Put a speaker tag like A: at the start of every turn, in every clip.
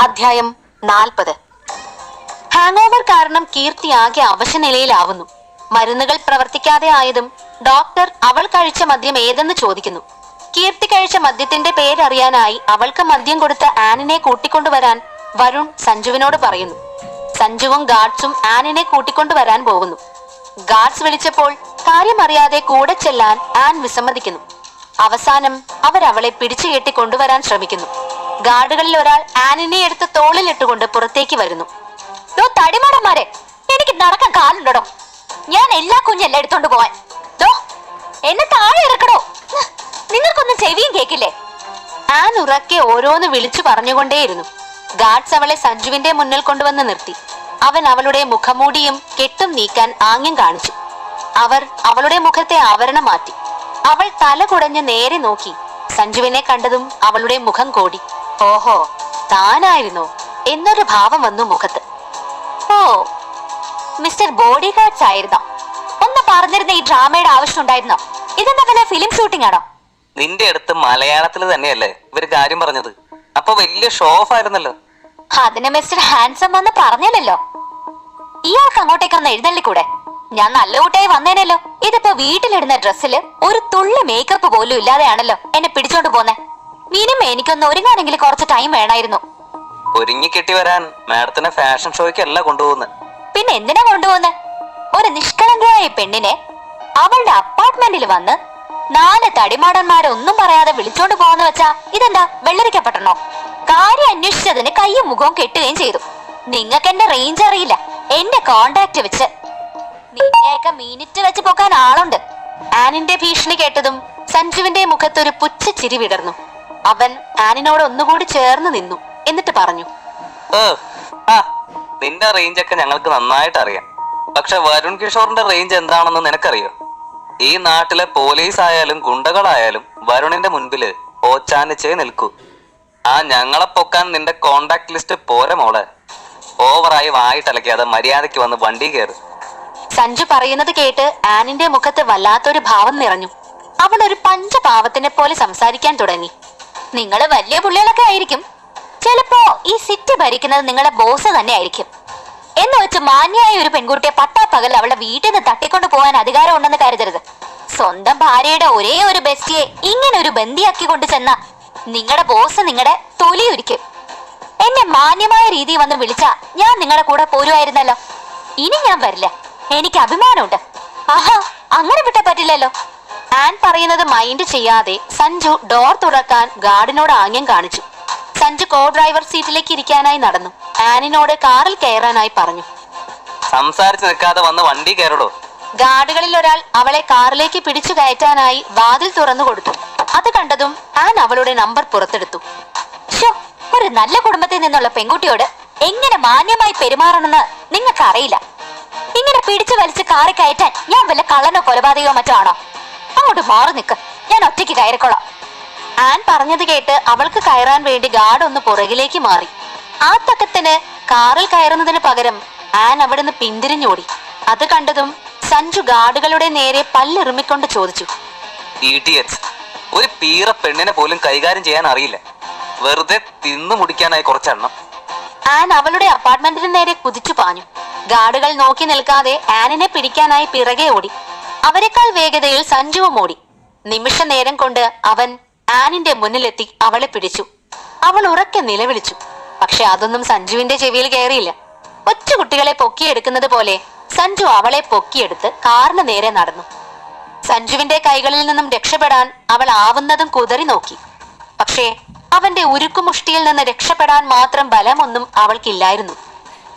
A: അധ്യായം നാൽപ്പത്. Hang over കാരണം കീർത്തി ആകെ അവശനിലയിലാവുന്നു. മരുന്നുകൾ പ്രവർത്തിക്കാതെ ആയതും ഡോക്ടർ അവൾ കഴിച്ച മദ്യം ഏതെന്ന് ചോദിക്കുന്നു. കീർത്തി കഴിച്ച മദ്യത്തിന്റെ പേരറിയാനായി അവൾക്ക് മദ്യം കൊടുത്ത ആനിനെ കൂട്ടിക്കൊണ്ടുവരാൻ വരുൺ സഞ്ജുവിനോട് പറയുന്നു. സഞ്ജുവും ഗാഡ്സും ആനിനെ കൂട്ടിക്കൊണ്ടുവരാൻ പോകുന്നു. ഗാഡ്സ് വിളിച്ചപ്പോൾ കാര്യമറിയാതെ കൂടെ ചെല്ലാൻ ആൻ വിസമ്മതിക്കുന്നു. അവസാനം അവരവളെ പിടിച്ചു കെട്ടി കൊണ്ടുവരാൻ ശ്രമിക്കുന്നു. ഗാർഡുകളിൽ ഒരാൾ ആനിനെ എടുത്ത് തോളിലിട്ടുകൊണ്ട് പുറത്തേക്ക് വരുന്നു. ദോ തടിമാടന്മാരെ എനിക്ക് നടക്കാൻ കാലുണ്ടോ ഞാൻ എല്ലാ കുഞ്ഞെല്ലാം എടുത്തോണ്ട് പോവാൻ. ദോ എന്നെ താഴെ ഇറക്കണോ നിങ്ങൾക്കൊന്നും ചെവിയും കേക്കില്ലേ? ആൻ ഉറക്കെ ഓരോന്ന് വിളിച്ചു പറഞ്ഞുകൊണ്ടേയിരുന്നു. ഗാർഡ്സ് അവളെ സഞ്ജുവിന്റെ മുന്നിൽ കൊണ്ടുവന്ന് നിർത്തി. അവൻ അവളുടെ മുഖമൂടിയും കെട്ടും നീക്കാൻ ആംഗ്യം കാണിച്ചു. അവർ അവളുടെ മുഖത്തെ ആവരണം മാറ്റി. അവൾ തല കുടഞ്ഞ് നേരെ നോക്കി. സഞ്ജുവിനെ കണ്ടതും അവളുടെ മുഖം കോടി. ഓഹോ താനായിരുന്നു. എന്നൊരു ഭാവം വന്നു മുഖത്ത്. ഓ മിസ്റ്റർ ബോഡി ഗാർഡ്സ് ആയിരുന്നോ ഒന്ന് പറഞ്ഞിരുന്ന ഈ ഡ്രാമയുടെ ആവശ്യം ഉണ്ടായിരുന്നോ ഇതെന്താ വല്ല ഫിലിം ഷൂട്ടിംഗ് ആണോ
B: നിന്റെ അടുത്ത് മലയാളത്തിൽ തന്നെയല്ലേ ഇവർ കാര്യം പറഞ്ഞത്. അപ്പൊ വലിയ ഷോ ഓഫ് ആയിരുന്നല്ലോ.
A: അതിന് മിസ്റ്റർ ഹാൻസം വന്ന് പറഞ്ഞല്ലോ. ഇയാൾക്ക് അങ്ങോട്ടേക്ക് ഒന്ന് എഴുന്നള്ളിക്കൂടെ? ഞാൻ നല്ല കൂട്ടായി വന്നേനല്ലോ. ഇതിപ്പോ വീട്ടിലിടുന്ന ഡ്രസ്സിൽ ഒരു തുള്ളി മേക്കപ്പ് പോലും ഇല്ലാതെയാണല്ലോ എന്നെ പിടിച്ചോണ്ട് പോന്നെ. മിനിമം എനിക്കൊന്ന് ഒരുങ്ങാനെങ്കിലും കുറച്ച് ടൈം വേണമായിരുന്നു
B: ഒരുങ്ങി കെട്ടി വരാൻ മാഡത്തിനെ ഫാഷൻ ഷോയ്ക്ക് അല്ല കൊണ്ടുപോകുന്നത്
A: പിന്നെ എന്തിനാ കൊണ്ടുപോകുന്നത് ഒരു നിഷ്കളങ്കയായ പെണ്ണിനെ അവളുടെ അപ്പാർട്ട്മെന്റിൽ വന്ന് നാല് തടിമാടന്മാരെ ഒന്നും പറയാതെ വിളിച്ചോണ്ട് പോവാന്ന് വെച്ചാ ഇതെന്താ? വെള്ളരിക്കപ്പെട്ടണോ കാര്യം അന്വേഷിച്ചതിന് കയ്യും മുഖവും കെട്ടുകയും ചെയ്തു. നിങ്ങൾക്ക് എന്റെ റേഞ്ച് അറിയില്ല. എന്റെ കോണ്ടാക്ട് വെച്ച്. നിന്നെയൊക്കെ മിനിറ്റ് വെച്ച് പോക്കാൻ ആളുണ്ട്. ആനിന്റെ ഭീഷണി കേട്ടതും സഞ്ജുവിന്റെ മുഖത്തൊരു പുച്ഛ ചിരി വിടർന്നു. അവൻ ആനിനോട് ഒന്നുകൂടി ചേർന്ന് നിന്നു. എന്നിട്ട് പറഞ്ഞു
B: ഓ ആ നിന്റെ റേഞ്ച് ഒക്കെ ഞങ്ങൾക്ക് നന്നായിട്ട് അറിയാം. പക്ഷെ വരുൺ കിഷോറിന്റെ റേഞ്ച് എന്താണെന്ന് നിനക്കറിയോ? ഈ നാട്ടിലെ പോലീസ് ആയാലും ഗുണ്ടകളായാലും വരുണിന്റെ മുൻപിൽ ഓച്ചാനിച്ചേ നിൽക്കൂ. ആ ഞങ്ങളെ പൊക്കാൻ നിന്റെ കോണ്ടാക്ട് ലിസ്റ്റ് പോരെ മോളെ. ഓവറായി വായിട്ടലക്കാതെ മര്യാദയ്ക്ക് വന്ന് വണ്ടി കയറി
A: സഞ്ജു പറയുന്നത് കേട്ട് ആനിന്റെ മുഖത്ത് വല്ലാത്തൊരു ഭാവം നിറഞ്ഞു. അവൾ ഒരു പഞ്ചപാവത്തിനെ പോലെ സംസാരിക്കാൻ തുടങ്ങി. നിങ്ങൾ വലിയ പുള്ളികളൊക്കെ ആയിരിക്കും. ചിലപ്പോ ഈ സിറ്റി ഭരിക്കുന്നത് നിങ്ങളെ ബോസ് തന്നെ ആയിരിക്കും. എന്ന് വെച്ച് മാന്യായ ഒരു പെൺകുട്ടിയെ പട്ടാപ്പകൽ അവളുടെ വീട്ടിൽ നിന്ന് തട്ടിക്കൊണ്ട് പോകാൻ അധികാരം ഉണ്ടെന്ന് കരുതരുത്. സ്വന്തം ഭാര്യയുടെ ഒരേ ഒരു ബെസ്റ്റിയെ ഇങ്ങനെ ഒരു ബന്ദിയാക്കി കൊണ്ടു ചെന്ന നിങ്ങളുടെ ബോസ് നിങ്ങളുടെ തൊലി ഒരുക്കും എന്നെ മാന്യമായ രീതി വന്ന് വിളിച്ച ഞാൻ നിങ്ങളുടെ കൂടെ പോരുമായിരുന്നല്ലോ. ഇനി ഞാൻ വരില്ല. എനിക്ക് അഭിമാനമുണ്ട്. ആഹാ അങ്ങനെ വിട്ടാ പറ്റില്ലല്ലോ. ആൻ പറയുന്നത് മൈൻഡ് ചെയ്യാതെ സഞ്ജു ഡോർ തുറക്കാൻ ഗാർഡിനോട് ആംഗ്യം കാണിച്ചു. സഞ്ജു കോ ഡ്രൈവർ സീറ്റിലേക്ക് ഇരിക്കാനായി നടന്നു. ആനിനോട് കാറിൽ കയറാനായി പറഞ്ഞു.
B: സംസാരിച്ചു നിൽക്കാതെ വന്ന് വണ്ടി കയറടോ?
A: ഗാർഡുകളിൽ ഒരാൾ അവളെ കാറിലേക്ക് പിടിച്ചു കയറ്റാനായി വാതിൽ തുറന്നു കൊടുത്തു. അത് കണ്ടതും ആൻ അവളുടെ നമ്പർ പുറത്തെടുത്തു. ഒരു നല്ല കുടുംബത്തിൽ നിന്നുള്ള പെൺകുട്ടിയോട് എങ്ങനെ മാന്യമായി പെരുമാറണമെന്ന് നിങ്ങൾക്ക് അറിയില്ല ഇങ്ങനെ പിടിച്ചു വലിച്ച് കാറി കയറ്റാൻ ഞാൻ വല്ല കള്ളനോ കൊലപാതകയോ മറ്റോ ആണോ? അങ്ങോട്ട് മാറി നിൽക്ക്. ഞാൻ ഒറ്റയ്ക്ക് കയറിക്കോളാം. ആൻ പറഞ്ഞത് കേട്ട് അവൾക്ക് കയറാൻ വേണ്ടി ഗാർഡ് ഒന്ന് പുറകിലേക്ക് മാറി. ആ തക്കത്തിന് കാറിൽ കയറുന്നതിന് പകരം ആൻ അവിടുന്ന് പിന്തിരിഞ്ഞോടി. അത് കണ്ടതും സഞ്ജു ഗാർഡുകളുടെ നേരെ പല്ലെറുമിക്കൊണ്ട് ചോദിച്ചു.
B: ഒരു പീറ പെണ്ണിനെ പോലും കൈകാര്യം ചെയ്യാൻ അറിയില്ല. വെറുതെ തിന്നു മുടിക്കാനായി കുറച്ചെണ്ണം.
A: ആൻ അവളുടെ അപ്പാർട്ട്മെന്റിന് നേരെ കുതിച്ചു പാഞ്ഞു. ഗാർഡുകൾ നോക്കി നിൽക്കാതെ ആനിനെ പിടിക്കാനായി പിറകെ ഓടി. അവരെക്കാൾ വേഗതയിൽ സഞ്ജുവും ഓടി. നിമിഷ നേരം കൊണ്ട് അവൻ ആനിന്റെ മുന്നിലെത്തി അവളെ പിടിച്ചു. അവൾ ഉറക്കെ നിലവിളിച്ചു. പക്ഷെ അതൊന്നും സഞ്ജുവിന്റെ ചെവിയിൽ കയറിയില്ല. കൊച്ചു കുട്ടികളെ പൊക്കിയെടുക്കുന്നത് പോലെ സഞ്ജു അവളെ പൊക്കിയെടുത്ത് കാറിന് നേരെ നടന്നു. സഞ്ജുവിന്റെ കൈകളിൽ നിന്നും രക്ഷപ്പെടാൻ അവൾ ആവുന്നതും കുതറി നോക്കി. പക്ഷേ അവന്റെ ഉരുക്കുമുഷ്ടിയിൽ നിന്ന് രക്ഷപ്പെടാൻ മാത്രം ബലമൊന്നും അവൾക്കില്ലായിരുന്നു.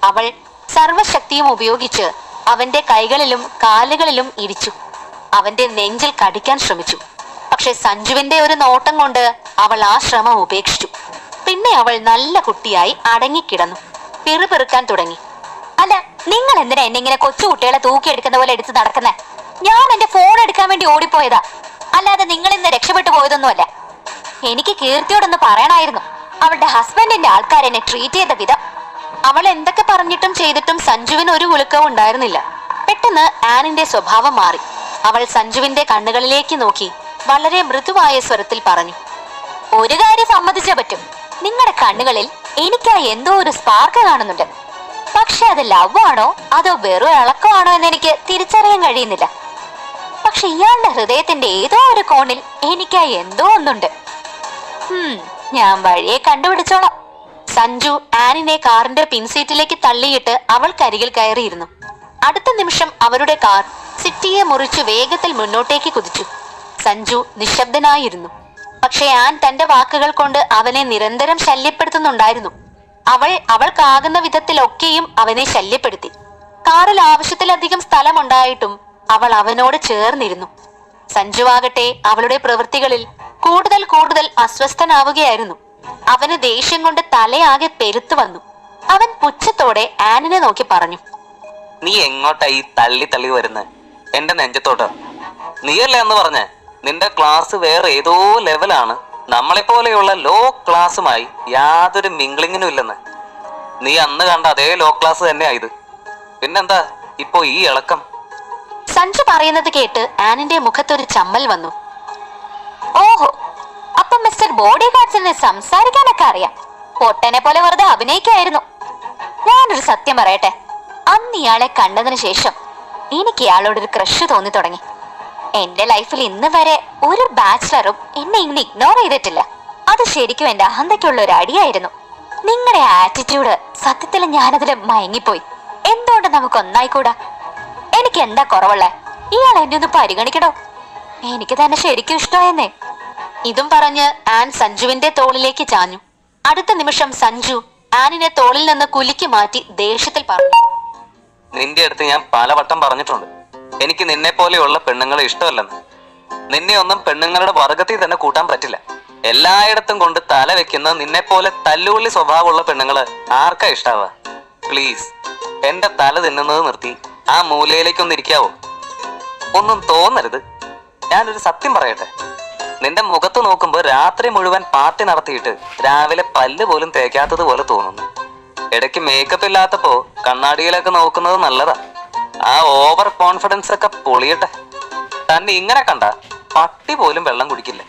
A: അവൾ സർവശക്തിയും ഉപയോഗിച്ച് അവന്റെ കൈകളിലും കാലുകളിലും ഇടിച്ചു. അവന്റെ നെഞ്ചിൽ കടിക്കാൻ ശ്രമിച്ചു. പക്ഷെ സഞ്ജുവിന്റെ ഒരു നോട്ടം കൊണ്ട് അവൾ ആ ശ്രമം ഉപേക്ഷിച്ചു. പിന്നെ അവൾ നല്ല കുട്ടിയായി അടങ്ങിക്കിടന്നു. പിറുപിറുക്കാൻ തുടങ്ങി. അല്ല നിങ്ങൾ എന്തിനാ എന്നെ ഇങ്ങനെ കൊച്ചു കുട്ടികളെ തൂക്കിയെടുക്കുന്ന പോലെ എടുത്ത് നടക്കുന്നേ? ഞാൻ എന്റെ ഫോൺ എടുക്കാൻ വേണ്ടി ഓടിപ്പോയതാ. അല്ലാതെ നിങ്ങൾ ഇന്ന് രക്ഷപ്പെട്ടു പോയതൊന്നുമല്ല. എനിക്ക് കീർത്തിയോടൊന്ന് പറയണായിരുന്നു. അവളുടെ ഹസ്ബൻഡിന്റെ ആൾക്കാരെന്നെ ട്രീറ്റ് ചെയ്ത വിധം അവൾ എന്തൊക്കെ പറഞ്ഞിട്ടും ചെയ്തിട്ടും സഞ്ജുവിന് ഒരു കുലുക്കവും ഉണ്ടായിരുന്നില്ല. പെട്ടെന്ന് ആനിന്റെ സ്വഭാവം മാറി. അവൾ സഞ്ജുവിന്റെ കണ്ണുകളിലേക്ക് നോക്കി വളരെ മൃദുവായ സ്വരത്തിൽ പറഞ്ഞു ഒരു കാര്യം സമ്മതിച്ചേ പറ്റും. നിങ്ങളുടെ കണ്ണുകളിൽ എനിക്കായി എന്തോ ഒരു സ്പാർക്ക് കാണുന്നുണ്ട്. പക്ഷെ അത് ലവ് ആണോ അതോ വെറും ഇളക്കമാണോ എന്ന് എനിക്ക് തിരിച്ചറിയാൻ കഴിയുന്നില്ല. പക്ഷെ ഇയാളുടെ ഹൃദയത്തിന്റെ ഏതോ ഒരു കോണിൽ എനിക്കായി എന്തോ ഒന്നുണ്ട്. ഞാൻ വഴിയെ കണ്ടുപിടിച്ചോളാം. സഞ്ജു ആനിനെ കാറിന്റെ പിൻസീറ്റിലേക്ക് തള്ളിയിട്ട് അവൾ കരികിൽ കയറിയിരുന്നു. അടുത്ത നിമിഷം അവരുടെ കാർ സിറ്റിയെ മുറിച്ച് വേഗത്തിൽ മുന്നോട്ടേക്ക് കുതിച്ചു. സഞ്ജു നിശബ്ദനായിരുന്നു. പക്ഷെ ആൻ തന്റെ വാക്കുകൾ കൊണ്ട് അവനെ നിരന്തരം ശല്യപ്പെടുത്തുന്നുണ്ടായിരുന്നു. അവൾ അവൾക്കാകുന്ന വിധത്തിലൊക്കെയും അവനെ ശല്യപ്പെടുത്തി. കാറിൽ ആവശ്യത്തിലധികം സ്ഥലമുണ്ടായിട്ടും അവൾ അവനോട് ചേർന്നിരുന്നു. സഞ്ജുവാകട്ടെ അവളുടെ പ്രവൃത്തികളിൽ കൂടുതൽ കൂടുതൽ അസ്വസ്ഥനാവുകയായിരുന്നു. അവന് ദേഷ്യം കൊണ്ട് തലയാകെ പെരുത്തു വന്നു. അവൻ പുച്ഛത്തോടെ ആനിനെ നോക്കി പറഞ്ഞു
B: നീ എങ്ങോട്ടാ ഈ തള്ളി തള്ളി വരുന്നത് എന്റെ നെഞ്ചത്തോട്ട്. നീയല്ലേ എന്ന് പറഞ്ഞ നിന്റെ ക്ലാസ് വേറെ ഏതോ ലെവലാണ്. നമ്മളെ പോലെയുള്ള ലോ ക്ലാസ്സുമായി യാതൊരു മിംഗ്ലിങ്ങിനും ഇല്ലെന്ന്. നീ അന്ന് കണ്ട അതേ ലോ ക്ലാസ് തന്നെയാ ഇത് പിന്നെന്താ ഇപ്പോ ഈ ഇളക്കം?
A: സഞ്ജു പറയുന്നത് കേട്ട് ആനിന്റെ മുഖത്തൊരു ചമ്മൽ വന്നു. ഓഹോ അപ്പൊ മിസ്റ്റർ ബോഡി ഗാർഡ്സിന് സംസാരിക്കാനൊക്കെ അറിയാം. പൊട്ടനെ പോലെ വെറുതെ അഭിനയിക്കായിരുന്നു. ഞാനൊരു സത്യം പറയട്ടെ. അന്ന് ഇയാളെ കണ്ടതിന് ശേഷം എനിക്ക് ഇയാളോടൊരു ക്രഷ് തോന്നി തുടങ്ങി. എന്റെ ലൈഫിൽ ഇന്ന് വരെ ഒരു ബാച്ചിലറും എന്നെ ഇങ്ങനെ ഇഗ്നോർ ചെയ്തിട്ടില്ല. അത് ശരിക്കും എന്റെ അഹന്തയ്ക്കുള്ള ഒരു അടിയായിരുന്നു. നിങ്ങളുടെ ആറ്റിറ്റ്യൂഡ് സത്യത്തിൽ ഞാനതിൽ മയങ്ങിപ്പോയി. എന്തുകൊണ്ട് നമുക്ക് ഒന്നായിക്കൂടാ? എനിക്ക് എന്താ കുറവുള്ളേ? ഇയാൾ എന്നെ ഒന്ന് പരിഗണിക്കണോ? എനിക്ക് തന്നെ ശരിക്കും ഇഷ്ടമായെന്നേ. ഇതും പറഞ്ഞ് ആൻ സഞ്ജുവിന്റെ തോളിലേക്ക് ചാഞ്ഞു. അടുത്ത നിമിഷം സഞ്ജു ആനിനെ തോളിൽ നിന്ന് കുലുക്കി മാറ്റി ദേഷ്യത്തിൽ പറഞ്ഞു.
B: നിന്റെ അടുത്ത് ഞാൻ പലവട്ടം പറഞ്ഞിട്ടുണ്ട്. എനിക്ക് നിന്നെ പോലെയുള്ള പെണ്ണുങ്ങളെ ഇഷ്ടമല്ലെന്ന്. നിന്നെ ഒന്നും പെണ്ണുങ്ങളുടെ വർഗത്തിൽ തന്നെ കൂട്ടാൻ പറ്റില്ല. എല്ലായിടത്തും കൊണ്ട് തല വെക്കുന്ന നിന്നെ പോലെ തല്ലുള്ളി സ്വഭാവമുള്ള പെണ്ണുങ്ങൾ ആർക്കാ ഇഷ്ടാവുക? പ്ലീസ് എന്റെ തല തിന്നുന്നത് നിർത്തി ആ മൂലയിലേക്കൊന്ന് ഇരിക്കാവോ? ഒന്നും തോന്നരുത്. ഞാനൊരു സത്യം പറയട്ടെ. നിന്റെ മുഖത്ത് നോക്കുമ്പോ രാത്രി മുഴുവൻ പാർട്ടി നടത്തിയിട്ട് രാവിലെ പല്ല് പോലും തേക്കാത്തത് പോലെ തോന്നുന്നു. ഇടയ്ക്ക് മേക്കപ്പ് ഇല്ലാത്തപ്പോ കണ്ണാടിയിലൊക്കെ നോക്കുന്നത് നല്ലതാ. ആ ഓവർ കോൺഫിഡൻസ് ഒക്കെ പൊളിയട്ടെ. തന്നെ ഇങ്ങനെ കണ്ട പട്ടി പോലും വെള്ളം കുടിക്കില്ല.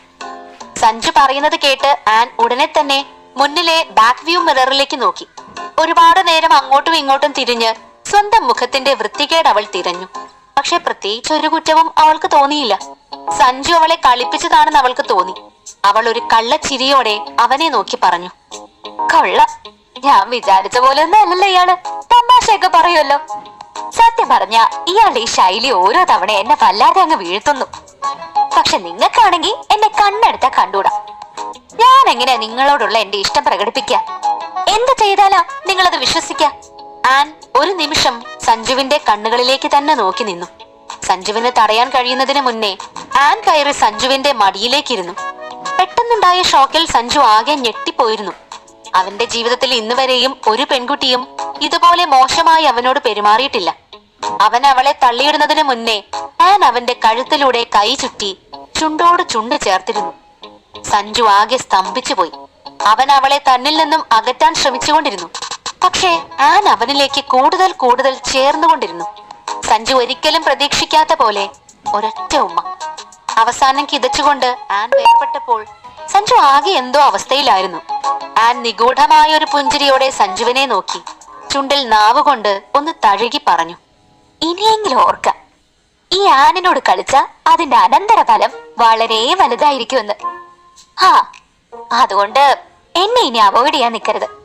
A: സഞ്ജു പറയുന്നത് കേട്ട് ആൻ ഉടനെ തന്നെ മുന്നിലെ ബാക്ക് വ്യൂ മിററിലേക്ക് നോക്കി. ഒരുപാട് നേരം അങ്ങോട്ടും ഇങ്ങോട്ടും തിരിഞ്ഞ് സ്വന്തം മുഖത്തിന്റെ വൃത്തികേട് അവൾ തിരഞ്ഞു. പക്ഷെ പ്രത്യേകിച്ച് ഒരു കുറ്റവും അവൾക്ക് തോന്നിയില്ല. സഞ്ജു അവളെ കളിപ്പിച്ചതാണെന്ന് അവൾക്ക് തോന്നി. അവൾ ഒരു കള്ള ചിരിയോടെ അവനെ നോക്കി പറഞ്ഞു. കള്ള ഞാൻ വിചാരിച്ച പോലെ ഒന്നും അല്ലല്ലോ ഇയാൾ. തമാശയൊക്കെ പറയുമല്ലോ. സത്യം പറഞ്ഞ ഇയാളുടെ ഈ ശൈലി ഓരോ തവണ എന്നെ വല്ലാതെ അങ്ങ് വീഴ്ത്തുന്നു. പക്ഷെ നിങ്ങൾക്കാണെങ്കിൽ എന്നെ കണ്ണെടുത്താ കണ്ടൂടാ ഞാൻ എങ്ങനെയാ നിങ്ങളോടുള്ള എന്റെ ഇഷ്ടം പ്രകടിപ്പിക്ക എന്ത് ചെയ്താലാ നിങ്ങളത് വിശ്വസിക്ക ആൻ ഒരു നിമിഷം സഞ്ജുവിന്റെ കണ്ണുകളിലേക്ക് തന്നെ നോക്കി നിന്നു. സഞ്ജുവിനെ തടയാൻ കഴിയുന്നതിന് മുന്നേ ആൻ കയറി സഞ്ജുവിന്റെ മടിയിലേക്കിരുന്നു. പെട്ടെന്നുണ്ടായ ഷോക്കിൽ സഞ്ജു ആകെ ഞെട്ടിപ്പോയിരുന്നു. അവന്റെ ജീവിതത്തിൽ ഇന്നുവരെയും ഒരു പെൺകുട്ടിയും ഇതുപോലെ മോശമായി അവനോട് പെരുമാറിയിട്ടില്ല. അവൻ അവളെ തള്ളിയിടുന്നതിന് മുന്നേ ആൻ അവന്റെ കഴുത്തിലൂടെ കൈ ചുറ്റി ചുണ്ടോട് ചുണ്ട് ചേർത്തിരുന്നു. സഞ്ജു ആകെ സ്തംഭിച്ചുപോയി. അവൻ അവളെ തന്നിൽ നിന്നും അകറ്റാൻ ശ്രമിച്ചുകൊണ്ടിരുന്നു. പക്ഷേ ആൻ അവനിലേക്ക് കൂടുതൽ കൂടുതൽ ചേർന്നുകൊണ്ടിരുന്നു. സഞ്ജു ഒരിക്കലും പ്രതീക്ഷിക്കാത്ത പോലെ ഒരൊറ്റ ഉമ്മ. അവസാനം കിതച്ചുകൊണ്ട് ആൻ വേർപെട്ടപ്പോൾ സഞ്ജു ആകെ എന്തോ അവസ്ഥയിലായിരുന്നു. ആൻ നിഗൂഢമായ ഒരു പുഞ്ചിരിയോടെ സഞ്ജുവിനെ നോക്കി. ചുണ്ടിൽ നാവ് കൊണ്ട് ഒന്ന് തഴുകി പറഞ്ഞു ഇനിയെങ്കിലും ഓർക്ക. ഈ ആനിനോട് കളിച്ച അതിന്റെ അനന്തരഫലം വളരെ വലുതായിരിക്കുമെന്ന്. ആ അതുകൊണ്ട് എന്നെ ഇനി അവോയ്ഡ് ചെയ്യാൻ നിൽക്കരുത്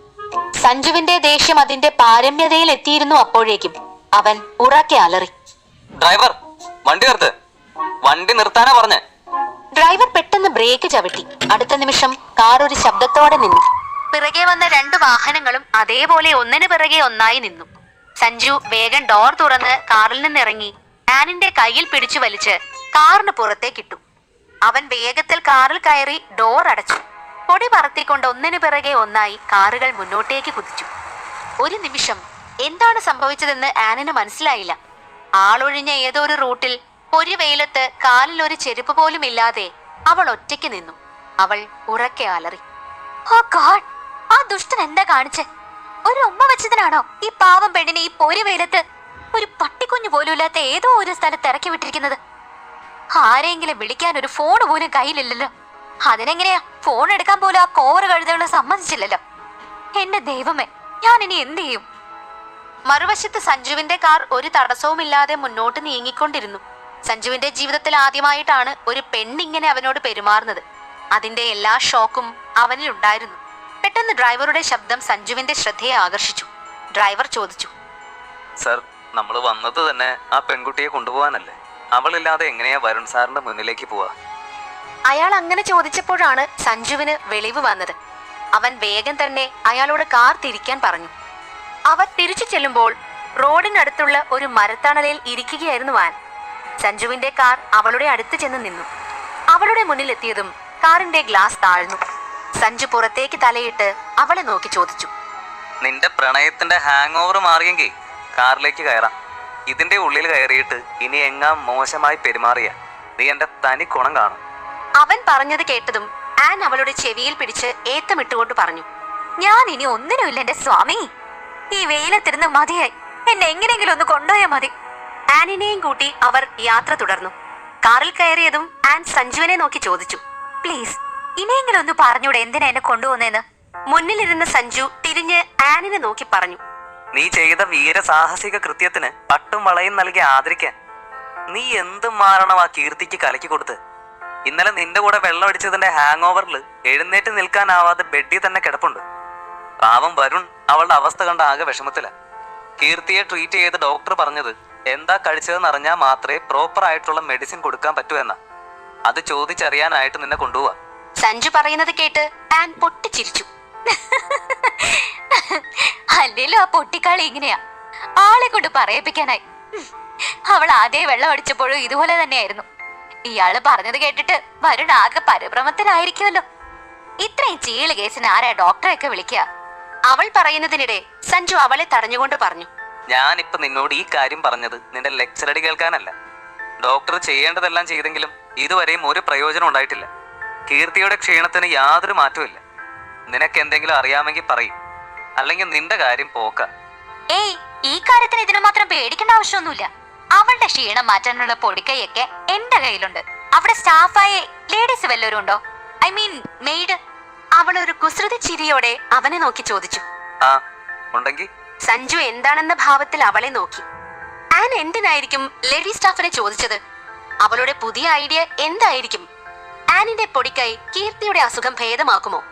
A: സഞ്ജുവിന്റെ ദേഷ്യം അതിന്റെ പാരമ്യതയിൽ എത്തിയിരുന്നു അപ്പോഴേക്കും. അവൻ ഉറക്കെ അലറി.
B: ഡ്രൈവർ വണ്ടി നിർത്ത്. വണ്ടി നിർത്താനാ പറഞ്ഞേ.
A: ഡ്രൈവർ പെട്ടെന്ന് ബ്രേക്ക് ചവിട്ടി. അടുത്ത നിമിഷം കാർ ഒരു ശബ്ദത്തോടെ നിന്നു. പിറകെ വന്ന രണ്ട് വാഹനങ്ങളും അതേപോലെ ഒന്നിന് പിറകെ ഒന്നായി നിന്നു. സഞ്ജു വേഗം ഡോർ തുറന്ന് കാറിൽ നിന്നിറങ്ങി. ആനിന്റെ കയ്യിൽ പിടിച്ചു വലിച്ച് കാറിന് പുറത്തേക്കിട്ടു. അവൻ വേഗത്തിൽ കാറിൽ കയറി ഡോർ അടച്ചു. പൊടി പറത്തിക്കൊണ്ട് ഒന്നിനു പിറകെ ഒന്നായി കാറുകൾ മുന്നോട്ടേക്ക് കുതിച്ചു. ഒരു നിമിഷം എന്താണ് സംഭവിച്ചതെന്ന് ആനിന് മനസ്സിലായില്ല. ആളൊഴിഞ്ഞ ഏതോ ഒരു റൂട്ടിൽ ഒരു വെയിലത്ത് കാലിൽ ഒരു ചെരുപ്പ് പോലും ഇല്ലാതെ അവൾ ഒറ്റയ്ക്ക് നിന്നു. അവൾ ഉറക്കെ അലറി. Oh God! ആ ദുഷ്ടൻ എന്താ കാണിച്ചേ? ഒരു ഉമ്മ വെച്ചതിനാണോ ഈ പാവം പെണ്ണിനെ ഈ പൊരി വെയിലത്ത് ഒരു പട്ടിക്കുഞ്ഞു പോലും ഇല്ലാത്ത ഏതോ ഒരു സ്ഥലത്ത് ഇറക്കി വിട്ടിരിക്കുന്നത്? ആരെങ്കിലും വിളിക്കാൻ ഒരു ഫോൺ പോലും കയ്യിലില്ലല്ലോ. അതിനെങ്ങനെയാ? ഫോൺ എടുക്കാൻ പോലും ആ കോവർ കഴുതകൾ സമ്മതിച്ചില്ലല്ലോ.
C: എന്റെ ദൈവമേ ഞാൻ ഇനി എന്ത് ചെയ്യും?
A: മറുവശത്ത് സഞ്ജുവിന്റെ കാർ ഒരു തടസ്സവുമില്ലാതെ മുന്നോട്ട് നീങ്ങിക്കൊണ്ടിരുന്നു. സഞ്ജുവിന്റെ ജീവിതത്തിൽ ആദ്യമായിട്ടാണ് ഒരു പെണ്ണിങ്ങനെ അവനോട് പെരുമാറുന്നത്. അതിന്റെ എല്ലാ ഷോക്കും അവനിൽ ഉണ്ടായിരുന്നു. പെട്ടെന്ന് ഡ്രൈവറുടെ ശബ്ദം സഞ്ജുവിന്റെ ശ്രദ്ധയെ ആകർഷിച്ചു. ഡ്രൈവർ ചോദിച്ചു
B: സർ നമ്മൾ വന്നത് തന്നെ ആ പെൺകുട്ടിയെ കൊണ്ടുപോകാനല്ലേ? അവളില്ലാതെ എങ്ങനെയാ വരുൺ സാറിന്റെ മുന്നിലേക്ക് പോവാ?
A: അയാൾ അങ്ങനെ ചോദിച്ചപ്പോഴാണ് സഞ്ജുവിന് വെളിവ് വന്നത്. അവൻ വേഗം തന്നെ അയാളോട് കാർ തിരിക്കാൻ പറഞ്ഞു. അവർ തിരിച്ചു ചെല്ലുമ്പോൾ റോഡിനടുത്തുള്ള ഒരു മരത്തണലിൽ ഇരിക്കുകയായിരുന്നു വാൻ. സഞ്ജുവിന്റെ കാർ അവളുടെ അടുത്ത് ചെന്ന് നിന്നു. അവളുടെ മുന്നിലെത്തിയതും കാറിന്റെ ഗ്ലാസ് താഴ്ന്നു. സഞ്ജു പുറത്തേക്ക് തലയിട്ട് അവളെ നോക്കി ചോദിച്ചു.
B: നിന്റെ പ്രണയത്തിന്റെ ഹാങ് ഓവർ മാറിയെങ്കിൽ കാറിലേക്ക് കയറാം. ഇതിന്റെ ഉള്ളിൽ കയറിയിട്ട് ഇനി എങ്ങാം മോശമായി പെരുമാറിയ നീ എന്റെ തനി കുണം കാണും.
A: അവൻ പറഞ്ഞത് കേട്ടതും ആൻ അവളുടെ ചെവിയിൽ പിടിച്ച് ഏത്തമിട്ടുകൊണ്ട് പറഞ്ഞു
C: ഞാൻ ഇനി ഒന്നിനുമില്ല എന്റെ സ്വാമി. ഈ വെയിലത്തിരുന്ന് മതിയായി എന്നെ എങ്ങനെയെങ്കിലും ഒന്ന് കൊണ്ടുപോയാൽ മതി.
A: ആനിനെയും കൂട്ടി അവർ യാത്ര തുടർന്നു. കാറിൽ കയറിയതും ആൻ സഞ്ജുവിനെ നോക്കി ചോദിച്ചു
C: പ്ലീസ് ഇനിയെങ്കിലും ഒന്ന് പറഞ്ഞൂടെ എന്തിനാ എന്നെ കൊണ്ടുപോകുന്നതെന്ന്?
A: മുന്നിലിരുന്ന സഞ്ജു തിരിഞ്ഞ് ആനിനെ നോക്കി പറഞ്ഞു
B: നീ ചെയ്ത വീരസാഹസിക കൃത്യത്തിന് പട്ടും വളയും നൽകി ആദരിക്കാൻ നീ എന്ത് മാറണം ആ കീർത്തിക്ക് കലക്കി കൊടുത്ത്? ഇന്നലെ നിന്റെ കൂടെ വെള്ളം അടിച്ചതിന്റെ ഹാങ് ഓവറിൽ എഴുന്നേറ്റ് നിൽക്കാനാവാതെ ബെഡിൽ തന്നെ കിടപ്പുണ്ട്. പാവം വരുൺ അവളുടെ അവസ്ഥ കണ്ട ആകെ വിഷമത്തില. കീർത്തിയെ ട്രീറ്റ് ചെയ്ത് ഡോക്ടർ പറഞ്ഞത് എന്താ കഴിച്ചതെന്ന് അറിഞ്ഞാൽ മാത്രമേ പ്രോപ്പർ ആയിട്ടുള്ള മെഡിസിൻ കൊടുക്കാൻ പറ്റൂ എന്നാ. അത് ചോദിച്ചറിയാനായിട്ട് നിന്നെ കൊണ്ടുപോവാ.
A: സഞ്ജു പറയുന്നത് കേട്ട് ആൻ പൊട്ടിച്ചിരിച്ചു.
C: അല്ലേലും ആ പൊട്ടിക്കാളി ഇങ്ങനെയാ. ആളെ കൊണ്ട് പറയിപ്പിക്കാനായി. അവൾ ആദ്യം വെള്ളം അടിച്ചപ്പോഴും ഇതുപോലെ തന്നെയായിരുന്നു. ഇയാൾ പറഞ്ഞത് കേട്ടിട്ട് വരുൺ ആകെ പരിഭ്രമത്തിലായിരിക്കുമല്ലോ. ഇത്രയും ചീൾ കേസിന് ആരാ ഡോക്ടറെയൊക്കെ വിളിക്കുക?
A: അവൾ പറയുന്നതിനിടെ സഞ്ജു അവളെ തടഞ്ഞുകൊണ്ട് പറഞ്ഞു.
B: ഞാനിപ്പോ നിന്നോട് ഈ കാര്യം പറഞ്ഞത് നിന്റെ ലെക്ചർ അടി കേൾക്കാനല്ല. ഡോക്ടർ ചെയ്യേണ്ടതെല്ലാം ചെയ്തെങ്കിലും ഇതുവരെയും ഒരു പ്രയോജനം ഉണ്ടായിട്ടില്ല. കീർത്തിയുടെ ക്ഷീണത്തിന് യാതൊരു മാറ്റമില്ല നിനക്ക് എന്തെങ്കിലും അറിയാമെങ്കിൽ പറയും. അല്ലെങ്കിൽ നിന്റെ കാര്യം പോക്ക.
C: ഏയ് ഈ കാര്യത്തിന് ഇതിനു മാത്രം പേടിക്കേണ്ട ആവശ്യമൊന്നുമില്ല. അവളുടെ ക്ഷീണം മാറ്റാനുള്ള പൊടിക്കൈയൊക്കെ എന്റെ കയ്യിലുണ്ട്. അവിടെ സ്റ്റാഫായ ലേഡീസ് വല്ലവരും ഉണ്ടോ? ഐ മീൻ മെയ്ഡ്
A: അവൾ ഒരു കുസൃതി ചിരിയോടെ അവനെ നോക്കി ചോദിച്ചു.
B: ആ ഉണ്ടെങ്കിൽ
A: സഞ്ജു എന്താണെന്ന ഭാവത്തിൽ അവളെ നോക്കി. ആൻ എന്തിനായിരിക്കും ലേഡി സ്റ്റാഫിനെ ചോദിച്ചത്? അവളുടെ പുതിയ ഐഡിയ എന്തായിരിക്കും? ആനിന്റെ പൊടിക്കൈ കീർത്തിയുടെ അസുഖം ഭേദമാക്കുമോ?